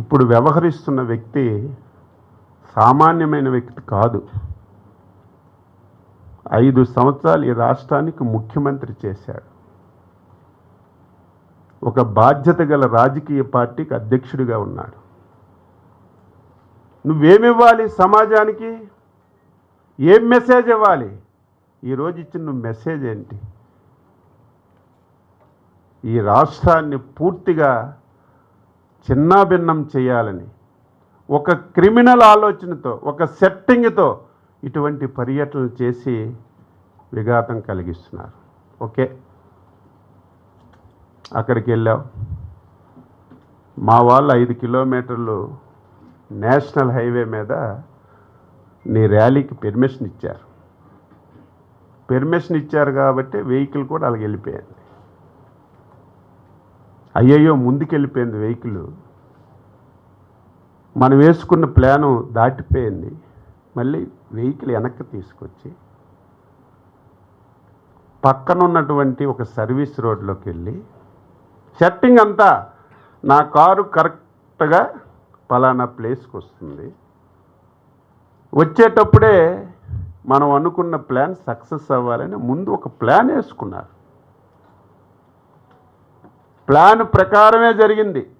ఇప్పుడు వ్యవహరిస్తున్న వ్యక్తి సామాన్యమైన వ్యక్తి కాదు. ఐదు సంవత్సరాలు ఈ రాష్ట్రానికి ముఖ్యమంత్రి చేశాడు. ఒక బాధ్యత గల రాజకీయ పార్టీకి అధ్యక్షుడిగా ఉన్నాడు. నువ్వేమివ్వాలి సమాజానికి? ఏం మెసేజ్ ఇవ్వాలి? ఈరోజు ఇచ్చిన నువ్వు మెసేజ్ ఏంటి? ఈ రాష్ట్రాన్ని పూర్తిగా చిన్నాభిన్నం చేయాలని ఒక క్రిమినల్ ఆలోచనతో ఒక సెట్టింగ్తో ఇటువంటి పర్యటనలు చేసి విఘాతం కలిగిస్తున్నారు. ఓకే? అక్కడికి వెళ్ళావు మా వాళ్ళు ఐదు కిలోమీటర్లు నేషనల్ హైవే మీద నీ ర్యాలీకి పెర్మిషన్ ఇచ్చారు. పెర్మిషన్ ఇచ్చారు కాబట్టి వెహికల్ కూడా అలాగ వెళ్ళిపోయాను. అయ్యయ్యో ముందుకెళ్ళిపోయింది వెహికల్. మనం వేసుకున్న ప్లాను దాటిపోయింది. మళ్ళీ వెహికల్ వెనక్కి తీసుకొచ్చి పక్కన ఉన్నటువంటి ఒక సర్వీస్ రోడ్లోకి వెళ్ళి సెట్టింగ్ అంతా నా కారు కరెక్ట్గా పలానా ప్లేస్కి వస్తుంది. వచ్చేటప్పుడే మనం అనుకున్న ప్లాన్ సక్సెస్ అవ్వాలని ముందు ఒక ప్లాన్ వేసుకున్నారు. ప్లాన్ ప్రకారమే జరిగింది.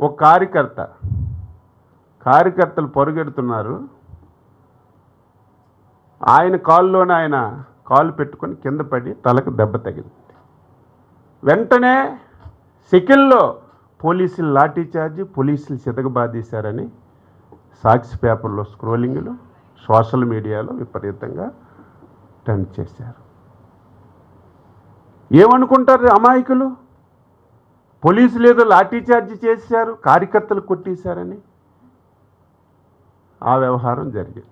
ఒక కార్యకర్త కార్యకర్తలు పరుగెడుతున్నారు. ఆయన కాల్లోనే ఆయన కాలు పెట్టుకొని కింద పడి తలకు దెబ్బ తగిలింది. వెంటనే సెకండ్లో పోలీసులు లాఠీ చార్జి పోలీసులు చితకబాదీశారని సాక్షి పేపర్లో స్క్రోలింగ్లు సోషల్ మీడియాలో విపరీతంగా ట్రెండ్ చేశారు. ఏమనుకుంటారు అమాయకులు? పోలీసులు ఏదో లాఠీ చార్జ్ చేశారు కార్యకర్తలు కొట్టేశారని? ఆ వ్యవహారం జరిగింది.